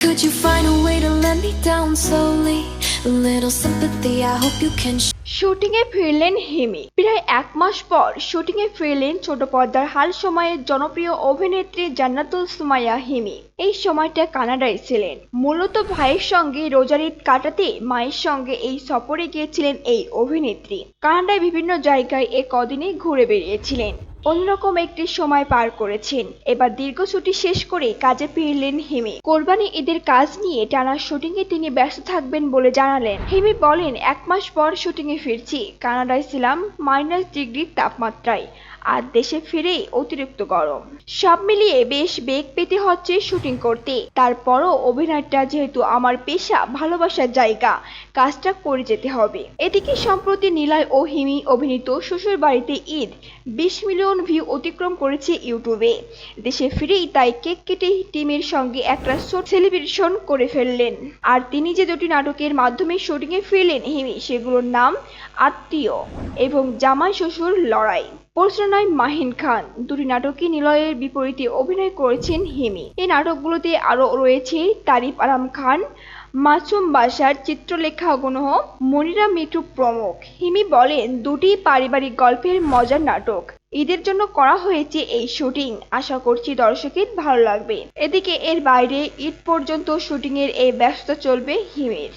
Could you find a way to let me down slowly? A little sympathy, I hope you can. sh- শুটিংয়ে ফিরলেন হিমি প্রায় এক মাস পর শুটিংয়ে ফিরলেন ছোট পর্দার হাল সময়ের জনপ্রিয় অভিনেত্রী জান্নাতুল সুমাইয়া হিমি এই সময়টা কানাডায় ছিলেন। মূলত ভাইয়ের সঙ্গে রোজারিদ কাটাতে মায়ের সঙ্গে এই সফরে গিয়েছিলেন এই অভিনেত্রী। কানাডায় বিভিন্ন জায়গায় এ কদিনে ঘুরে বেরিয়েছিলেন অন্যরকম একটি সময় পার করেছেন। এবার দীর্ঘ ছুটি শেষ করে কাজে ফিরলেন হিমি। কোরবানি ঈদের কাজ নিয়ে টানা শুটিংয়ে তিনি ব্যস্ত থাকবেন বলে জানালেন। হিমি বলেন, এক মাস পর শুটিংয়ে ফিরছি। কানাডায় ছিলাম, মাইনাস ডিগ্রি তাপমাত্রায়। আর দেশে ফিরেই অতিরিক্ত গরম। সব মিলিয়ে বেশ বেগ পেতে হচ্ছে শুটিং করতে। তারপরও অভিনয়টা যেহেতু আমার পেশা, ভালোবাসার জায়গা, কাজটা করে যেতে হবে। এদিকে সম্প্রতি নীলয় ও হিমি অভিনীত শ্বশুর বাড়িতে ঈদ, বিশ মিলিয়ন ভিউ অতিক্রম করেছে ইউটিউবে দেশে ফিরেই তাই কেক কেটে টিমের সঙ্গে একটা সেলিব্রেশন করে ফেললেন। আর তিনি যে দুটি নাটকের মাধ্যমে শুটিংয়ে ফিরলেন হিমি সেগুলোর নাম আত্মীয় এবং জামাই শ্বশুর লড়াই। পরিচালনায় মাহিন খান। দুটি নাটকে নিলয়ের বিপরীতে অভিনয় করেছেন হিমি এই নাটকগুলোতে আরও রয়েছে তারিফ আরাম খান, মাসুম বাসার চিত্রলেখা গুনহ, মনিরা মিঠু প্রমুখ। হিমি বলেন, দুটি পারিবারিক গল্পের মজার নাটক। ঈদের জন্য করা হয়েছে এই শুটিং। আশা করছি দর্শকের ভালো লাগবে। এদিকে এর বাইরে ঈদ পর্যন্ত শুটিংয়ের এই ব্যস্ত চলবে হিমির।